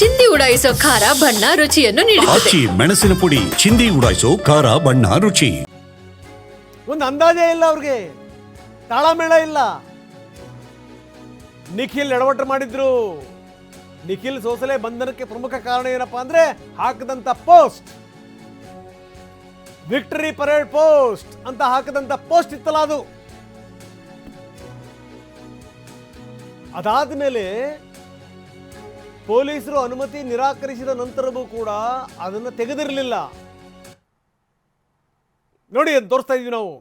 ಚಿಂದಿ ಉಡಾಯಿಸೋ ಖಾರ ಬಣ್ಣ ರುಚಿಯನ್ನು ನೀಡುತ್ತದೆ. ಆಚಿ ಮೆಣಸಿನ ಪುಡಿ ಚಿಂದಿ ಉಡಾಯಿಸೋ ಖಾರ ಬಣ್ಣ ರುಚಿ. ಒಂದು ಅಂದಾಜೇ ಇಲ್ಲ ಅವ್ರಿಗೆ. ತಾಳಮೇಳ ಇಲ್ಲ. ನಿಖಿಲ್ ಎಡವಟ್ಟು ಮಾಡಿದ್ರು. ನಿಖಿಲ್ ಸೋಸಲೆ ಬಂಧನಕ್ಕೆ ಪ್ರಮುಖ ಕಾರಣ ಏನಪ್ಪಾ ಅಂದ್ರೆ ಹಾಕದಂತ ಪೋಸ್ಟ್. ವಿಕ್ಟರಿ ಪರೇಡ್ ಪೋಸ್ಟ್ ಅಂತ ಹಾಕದಂತ ಪೋಸ್ಟ್ ಇತ್ತಲ್ಲ ಅದು. ಅದಾದ ಮೇಲೆ ಪೊಲೀಸರು ಅನುಮತಿ ನಿರಾಕರಿಸಿದ ನಂತರವೂ ಕೂಡ ಅದನ್ನು ತೆಗೆದಿರಲಿಲ್ಲ. ನೋಡಿ ಅದು ತೋರಿಸ್ತಾ ಇದೀವಿ ನಾವು.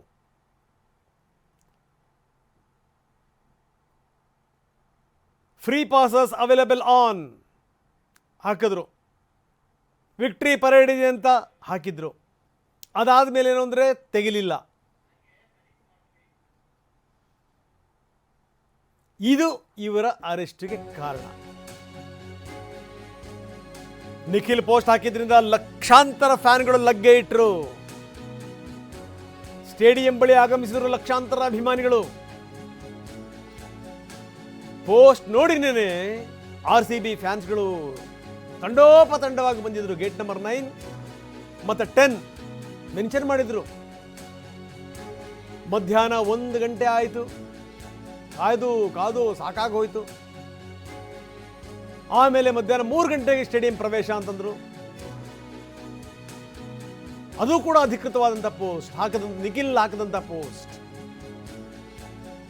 ಫ್ರೀ ಪಾಸಸ್ ಅವೈಲೇಬಲ್ ಆನ್ ಹಾಕಿದ್ರು. ವಿಕ್ಟ್ರಿ ಪರೇಡ್ ಇದೆ ಅಂತ ಹಾಕಿದ್ರು. ಅದಾದ ಏನು ಅಂದರೆ ತೆಗಿಲಿಲ್ಲ. ಇದು ಇವರ ಅರೆಸ್ಟ್ಗೆ ಕಾರಣ. ನಿಖಿಲ್ ಪೋಸ್ಟ್ ಹಾಕಿದ್ರಿಂದ ಲಕ್ಷಾಂತರ ಫ್ಯಾನ್ಗಳು ಲಗ್ಗೆ ಇಟ್ಟರು ಸ್ಟೇಡಿಯಂ ಬಳಿ ಆಗಮಿಸಿದರು ಲಕ್ಷಾಂತರ ಅಭಿಮಾನಿಗಳು. ಪೋಸ್ಟ್ ನೋಡಿನೇ ಆರ್ ಸಿ ಬಿ ಫ್ಯಾನ್ಸ್ಗಳು ತಂಡೋಪತಂಡವಾಗಿ ಬಂದಿದ್ರು. ಗೇಟ್ ನಂಬರ್ ನೈನ್ ಮತ್ತೆ ಟೆನ್ ಮೆನ್ಷನ್ ಮಾಡಿದ್ರು. ಮಧ್ಯಾಹ್ನ ಒಂದು ಗಂಟೆ ಆಯಿತು. ಕಾಯ್ದು ಕಾದು, ಸಾಕಾಗೋಯ್ತು. ಆಮೇಲೆ ಮಧ್ಯಾಹ್ನ ಮೂರು ಗಂಟೆಗೆ ಸ್ಟೇಡಿಯಂ ಪ್ರವೇಶ ಅಂತಂದ್ರು. ಅದು ಕೂಡ ಅಧಿಕೃತವಾದಂಥ ಪೋಸ್ಟ್, ಹಾಕದಂತ, ನಿಖಿಲ್ ಹಾಕದಂಥ ಪೋಸ್ಟ್.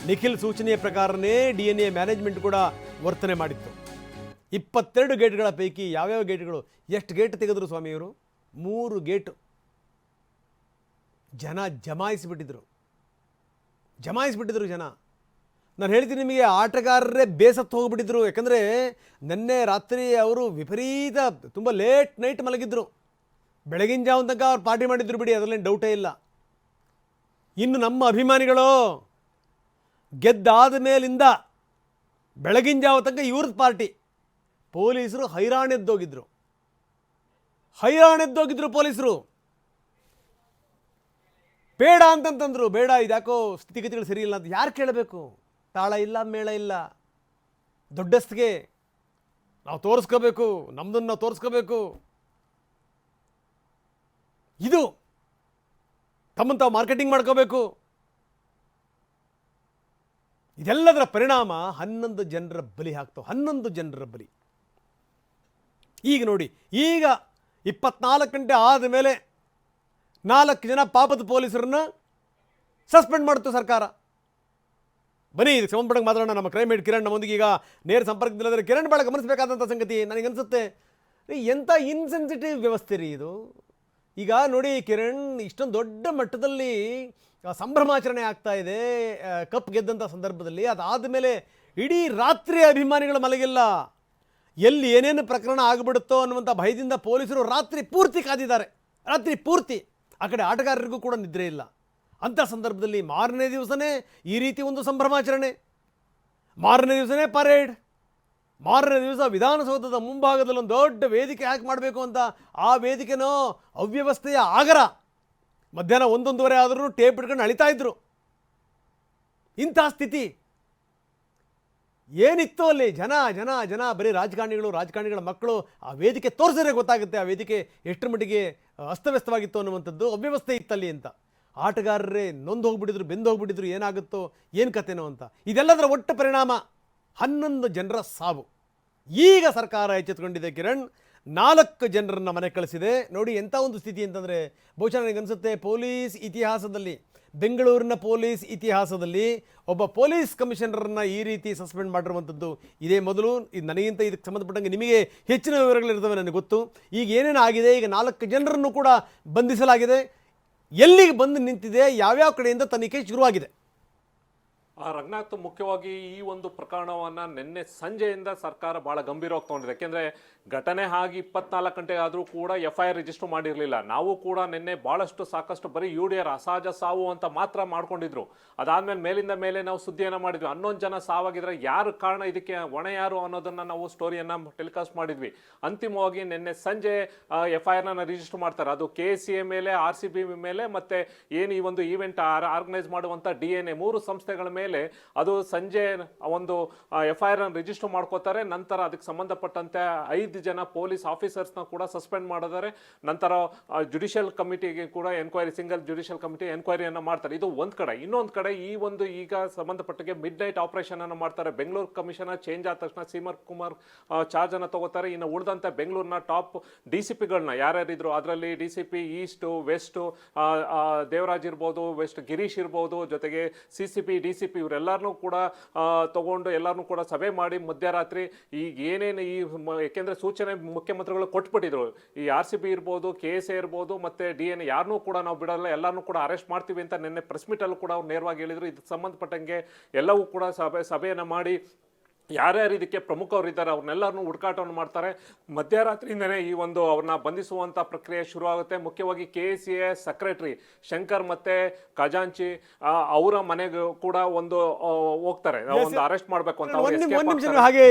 ನಿಖಿಲ್ ಸೂಚನೆಯ ಪ್ರಕಾರನೇ ಡಿ ಎನ್ ಎ ಮ್ಯಾನೇಜ್ಮೆಂಟ್ ಕೂಡ ವರ್ತನೆ ಮಾಡಿತ್ತು. ಇಪ್ಪತ್ತೆರಡು ಗೇಟ್ಗಳ ಪೈಕಿ ಯಾವ್ಯಾವ ಗೇಟ್ಗಳು? ಎಷ್ಟು ಗೇಟ್ ತೆಗೆದ್ರು ಸ್ವಾಮಿಯವರು ಮೂರು ಗೇಟು ಜನ ಜಮಾಯಿಸಿಬಿಟ್ಟಿದ್ರು. ಜಮಾಯಿಸಿಬಿಟ್ಟಿದ್ರು ಜನ. ನಾನು ಹೇಳ್ತೀನಿ ನಿಮಗೆ ಆಟಗಾರರೇ ಬೇಸತ್ತು ಹೋಗಿಬಿಟ್ಟಿದ್ರು. ಯಾಕಂದರೆ ನಿನ್ನೆ ರಾತ್ರಿ ಅವರು ವಿಪರೀತ, ತುಂಬ ಲೇಟ್ ನೈಟ್ ಮಲಗಿದ್ರು. ಬೆಳಗಿನ ಜಾವ ತನಕ ಅವ್ರು ಪಾರ್ಟಿ ಮಾಡಿದ್ರು ಬಿಡಿ, ಅದರಲ್ಲೇನು ಡೌಟೇ ಇಲ್ಲ. ಇನ್ನು ನಮ್ಮ ಅಭಿಮಾನಿಗಳು ಗೆದ್ದಾದ ಮೇಲಿಂದ ಬೆಳಗಿನ ಜಾವ ತನಕ ಇವ್ರದ್ದು ಪಾರ್ಟಿ. ಪೊಲೀಸರು ಹೈರಾಣೆದ್ದೋಗಿದ್ರು ಹೈರಾಣೆದ್ದೋಗಿದ್ರು ಪೊಲೀಸರು. ಬೇಡ ಅಂತಂತಂದ್ರು. ಬೇಡ, ಇದ್ಯಾಕೋ ಸ್ಥಿತಿಗತಿಗಳು ಸರಿ ಇಲ್ಲ ಅಂತ ಯಾರು ಕೇಳಬೇಕು? ತಾಳ ಇಲ್ಲ, ಮೇಳ ಇಲ್ಲ. ದೊಡ್ಡಸ್ತಿಗೆ ನಾವು ತೋರಿಸ್ಕೋಬೇಕು, ನಮ್ದನ್ನು ತೋರಿಸ್ಕೋಬೇಕು. ಇದು ತಮ್ಮನ್ನು ತಾವು ಮಾರ್ಕೆಟಿಂಗ್ ಮಾಡ್ಕೋಬೇಕು. ಇದೆಲ್ಲದರ ಪರಿಣಾಮ ಹನ್ನೊಂದು ಜನರ ಬಲಿ ಹಾಕ್ತಾವೆ ಹನ್ನೊಂದು ಜನರ ಬಲಿ. ಈಗ ನೋಡಿ, ಈಗ ಇಪ್ಪತ್ನಾಲ್ಕು ಗಂಟೆ ಆದ ಮೇಲೆ ನಾಲ್ಕು ಜನ ಪಾಪದ ಪೊಲೀಸರನ್ನ ಸಸ್ಪೆಂಡ್ ಮಾಡುತ್ತೆ ಸರ್ಕಾರ. ಬನ್ನಿ, ಇದಕ್ಕೆ ಸಂಬಂಧಪಟ್ಟಂಗೆ ಮಾತಾಡೋಣ. ನಮ್ಮ ಕ್ರೈಮ್ ಹೇಡ್ ಕಿರಣ್ ನಮ್ಮೊಂದಿಗೆ ಈಗ ನೇರ ಸಂಪರ್ಕದಲ್ಲಿದ್ದರೆ. ಕಿರಣ್ ಭಾಳ ಗಮನಿಸಬೇಕಾದಂಥ ಸಂಗತಿ ನನಗನ್ಸುತ್ತೆ. ಅನಿಸುತ್ತೆ ಎಂಥ ಇನ್ಸೆನ್ಸಿಟಿವ್ ವ್ಯವಸ್ಥೆ ರೀ ಇದು. ಈಗ ನೋಡಿ ಕಿರಣ್, ಇಷ್ಟೊಂದು ದೊಡ್ಡ ಮಟ್ಟದಲ್ಲಿ ಸಂಭ್ರಮಾಚರಣೆ ಆಗ್ತಾ ಇದೆ. ಕಪ್ ಗೆದ್ದಂಥ ಸಂದರ್ಭದಲ್ಲಿ. ಅದಾದ ಮೇಲೆ ಇಡೀ ರಾತ್ರಿ ಅಭಿಮಾನಿಗಳು ಮಲಗಿಲ್ಲ ಎಲ್ಲಿ ಏನೇನು ಪ್ರಕರಣ ಆಗಿಬಿಡುತ್ತೋ ಅನ್ನುವಂಥ ಭಯದಿಂದ ಪೊಲೀಸರು ರಾತ್ರಿ ಪೂರ್ತಿ ಕಾದಿದ್ದಾರೆ. ರಾತ್ರಿ ಪೂರ್ತಿ. ಆ ಕಡೆ ಆಟಗಾರರಿಗೂ ಕೂಡ ನಿದ್ರೆ ಇಲ್ಲ. ಅಂಥ ಸಂದರ್ಭದಲ್ಲಿ ಮಾರನೇ ದಿವಸನೇ ಈ ರೀತಿ ಒಂದು ಸಂಭ್ರಮಾಚರಣೆ. ಮಾರನೇ ದಿವಸನೇ ಪರೇಡ್ ಮಾರನೇ ದಿವಸ ವಿಧಾನಸೌಧದ ಮುಂಭಾಗದಲ್ಲಿ ಒಂದು ದೊಡ್ಡ ವೇದಿಕೆ ಯಾಕೆ ಮಾಡಬೇಕು ಅಂತ ಆ ವೇದಿಕೆನೋ ಅವ್ಯವಸ್ಥೆಯ ಆಗರ. ಮಧ್ಯಾಹ್ನ ಒಂದೊಂದುವರೆ ಆದರೂ ಟೇಪ್ ಇಟ್ಕೊಂಡು ಅಳಿತಾ ಇದ್ರು. ಇಂಥ ಸ್ಥಿತಿ. ಏನಿತ್ತು ಅಲ್ಲಿ ಜನ ಜನ ಜನ, ಬರೀ ರಾಜಕಾರಣಿಗಳು, ರಾಜಕಾರಣಿಗಳ ಮಕ್ಕಳು ಆ ವೇದಿಕೆ ತೋರಿಸಿದ್ರೆ ಗೊತ್ತಾಗುತ್ತೆ. ಆ ವೇದಿಕೆ ಎಷ್ಟರ ಮಟ್ಟಿಗೆ ಅಸ್ತವ್ಯಸ್ತವಾಗಿತ್ತು ಅನ್ನುವಂಥದ್ದು ಅವ್ಯವಸ್ಥೆ ಇತ್ತಲ್ಲಿ ಅಂತ. ಆಟಗಾರರೇ ನೊಂದು ಹೋಗ್ಬಿಟ್ಟಿದ್ರು, ಬೆಂದು ಹೋಗ್ಬಿಟ್ಟಿದ್ರು, ಏನಾಗುತ್ತೋ, ಏನು ಕತೆನೋ ಅಂತ. ಇದೆಲ್ಲದರ ಒಟ್ಟು ಪರಿಣಾಮ ಹನ್ನೊಂದು ಜನರ ಸಾವು. ಈಗ ಸರ್ಕಾರ ಎಚ್ಚೆತ್ಕೊಂಡಿದೆ ಕಿರಣ್, ನಾಲ್ಕು ಜನರನ್ನು ಮನೆ ಕಳಿಸಿದೆ. ನೋಡಿ ಎಂಥ ಒಂದು ಸ್ಥಿತಿ ಅಂತಂದರೆ, ಬಹುಶಃ ನನಗೆ ಅನಿಸುತ್ತೆ, ಪೊಲೀಸ್ ಇತಿಹಾಸದಲ್ಲಿ, ಬೆಂಗಳೂರಿನ ಪೊಲೀಸ್ ಇತಿಹಾಸದಲ್ಲಿ ಒಬ್ಬ ಪೊಲೀಸ್ ಕಮಿಷನರನ್ನು ಈ ರೀತಿ ಸಸ್ಪೆಂಡ್ ಮಾಡಿರುವಂಥದ್ದು ಇದೇ ಮೊದಲು. ಇದು ನನಗಿಂತ ಇದಕ್ಕೆ ಸಂಬಂಧಪಟ್ಟಂಗೆ ನಿಮಗೆ ಹೆಚ್ಚಿನ ವಿವರಗಳಿರ್ತವೆ ನನಗೆ ಗೊತ್ತು. ಈಗ ಏನೇನು ಆಗಿದೆ ಈಗ ನಾಲ್ಕು ಜನರನ್ನು ಕೂಡ ಬಂಧಿಸಲಾಗಿದೆ. ಎಲ್ಲಿಗೆ ಬಂದು ನಿಂತಿದೆ ಯಾವ್ಯಾವ ಕಡೆಯಿಂದ ತನಿಖೆ ಶುರುವಾಗಿದೆ? ಆ ರಂಗನಾಥ್ ಮುಖ್ಯವಾಗಿ ಈ ಒಂದು ಪ್ರಕರಣವನ್ನು ನಿನ್ನೆ ಸಂಜೆಯಿಂದ ಸರ್ಕಾರ ಭಾಳ ಗಂಭೀರವಾಗಿ ತಗೊಂಡಿದೆ. ಯಾಕೆಂದರೆ ಘಟನೆ ಆಗಿ ಇಪ್ಪತ್ನಾಲ್ಕು ಗಂಟೆ ಆದರೂ ಕೂಡ ಎಫ್ ಐ ಆರ್ ರಿಜಿಸ್ಟರ್ ಮಾಡಿರಲಿಲ್ಲ. ನಾವು ಕೂಡ ನಿನ್ನೆ ಭಾಳಷ್ಟು ಸಾಕಷ್ಟು ಬರೀ ಯು ಡಿ ಆರ್ ಅಸಹಜ ಸಾವು ಅಂತ ಮಾತ್ರ ಮಾಡ್ಕೊಂಡಿದ್ರು. ಅದಾದಮೇಲೆ ಮೇಲಿಂದ ಮೇಲೆ ನಾವು ಸುದ್ದಿಯನ್ನು ಮಾಡಿದ್ವಿ. ಹನ್ನೊಂದು ಜನ ಸಾವಾಗಿದ್ರೆ ಯಾರು ಕಾರಣ, ಇದಕ್ಕೆ ಹೊಣೆ ಯಾರು ಅನ್ನೋದನ್ನು ನಾವು ಸ್ಟೋರಿಯನ್ನು ಟೆಲಿಕಾಸ್ಟ್ ಮಾಡಿದ್ವಿ. ಅಂತಿಮವಾಗಿ ನಿನ್ನೆ ಸಂಜೆ ಎಫ್ ಐ ಆರ್ನ ರಿಜಿಸ್ಟರ್ ಮಾಡ್ತಾರೆ. ಅದು ಕೆ ಸಿ ಎ ಮೇಲೆ ಆರ್ ಸಿ ಬಿ ಮೇಲೆ ಮತ್ತೆ ಏನು ಈ ಒಂದು ಈವೆಂಟ್ ಆರ್ಗನೈಸ್ ಮಾಡುವಂಥ ಡಿ ಎನ್ ಎ ಮೂರು ಸಂಸ್ಥೆಗಳ ಮೇಲೆ ಮೇಲೆ ಅದು ಸಂಜೆ ಒಂದು ಎಫ್ ಐ ಆರ್ ರಿಜಿಸ್ಟರ್ ಮಾಡ್ಕೋತಾರೆ. ನಂತರ ಅದಕ್ಕೆ ಸಂಬಂಧಪಟ್ಟಂತೆ ಐದು ಜನ ಪೊಲೀಸ್ ಆಫೀಸರ್ಸ್ನ ಕೂಡ ಸಸ್ಪೆಂಡ್ ಮಾಡಿದ್ದಾರೆ. ನಂತರ ಜುಡಿಷಿಯಲ್ ಕಮಿಟಿಗೆ ಕೂಡ ಎನ್ಕ್ವೈರಿ ಸಿಂಗಲ್ ಜುಡಿಷಿಯಲ್ ಕಮಿಟಿ ಎನ್ಕ್ವೈರಿಯನ್ನು ಮಾಡ್ತಾರೆ. ಇದು ಒಂದು ಕಡೆ. ಇನ್ನೊಂದು ಕಡೆ ಈ ಒಂದು ಈಗ ಸಂಬಂಧಪಟ್ಟಿಗೆ ಮಿಡ್ ನೈಟ್ ಆಪರೇಷನ್ ಅನ್ನು ಮಾಡ್ತಾರೆ. ಬೆಂಗಳೂರು ಕಮಿಷನರ್ ಚೇಂಜ್ ಆದ ತಕ್ಷಣ ಸೀಮರ್ ಕುಮಾರ್ ಚಾರ್ಜ್ ಅನ್ನು ತಗೋತಾರೆ. ಇನ್ನು ಉಳಿದಂತೆ ಬೆಂಗಳೂರಿನ ಟಾಪ್ ಡಿ ಸಿ ಪಿಗಳನ್ನ ಯಾರ್ಯಾರಿದ್ರು ಅದರಲ್ಲಿ D C P east west Devaraj ಇರ್ಬೋದು ವೆಸ್ಟ್ ಗಿರೀಶ್ ಇರ್ಬೋದು. ಜೊತೆಗೆ ಸಿ ಸಿ ಡಿ ಸಿ ಇವರೆಲ್ಲರನ್ನೂ ಕೂಡ ತಗೊಂಡು ಎಲ್ಲರನ್ನೂ ಕೂಡ ಸಭೆ ಮಾಡಿ ಮಧ್ಯರಾತ್ರಿ ಈಗ ಏನೇನು ಈ ಯಾಕೆಂದ್ರೆ ಸೂಚನೆ ಮುಖ್ಯಮಂತ್ರಿಗಳು ಕೊಟ್ಬಿಟ್ಟಿದ್ರು. ಈ ಆರ್ ಸಿ ಬಿ ಇರ್ಬೋದು, ಕೆ ಎಸ್ ಎ ಇರ್ಬೋದು, ಮತ್ತೆ ಡಿ ಎನ್ ಯಾರನ್ನೂ ಕೂಡ ನಾವು ಬಿಡಲ್ಲ ಎಲ್ಲರನ್ನೂ ಕೂಡ ಅರೆಸ್ಟ್ ಮಾಡ್ತೀವಿ ಅಂತ ನಿನ್ನೆ ಪ್ರೆಸ್ ಮೀಟಲ್ಲೂ ಕೂಡ ಅವ್ರು ನೇರವಾಗಿ ಹೇಳಿದರು. ಇದಕ್ಕೆ ಸಂಬಂಧಪಟ್ಟಂಗೆ ಎಲ್ಲವೂ ಕೂಡ ಸಭೆ, ಸಭೆಯನ್ನು ಮಾಡಿ ಯಾರ್ಯಾರು ಇದಕ್ಕೆ ಪ್ರಮುಖವರಿದ್ದಾರೆ ಅವ್ರನ್ನೆಲ್ಲರನ್ನೂ ಹುಡುಕಾಟವನ್ನು ಮಾಡ್ತಾರೆ. ಮಧ್ಯರಾತ್ರಿಯಿಂದನೇ ಈ ಒಂದು ಅವ್ರನ್ನ ಬಂಧಿಸುವಂಥ ಪ್ರಕ್ರಿಯೆ ಶುರುವಾಗುತ್ತೆ. ಮುಖ್ಯವಾಗಿ K C A secretary Shankar ಮತ್ತೆ ಖಜಾಂಚಿ ಅವರ ಮನೆಗೂ ಕೂಡ ಒಂದು ಹೋಗ್ತಾರೆ. ಒಂದು ಅರೆಸ್ಟ್ ಮಾಡಬೇಕು ಅಂತ. ಹಾಗೆ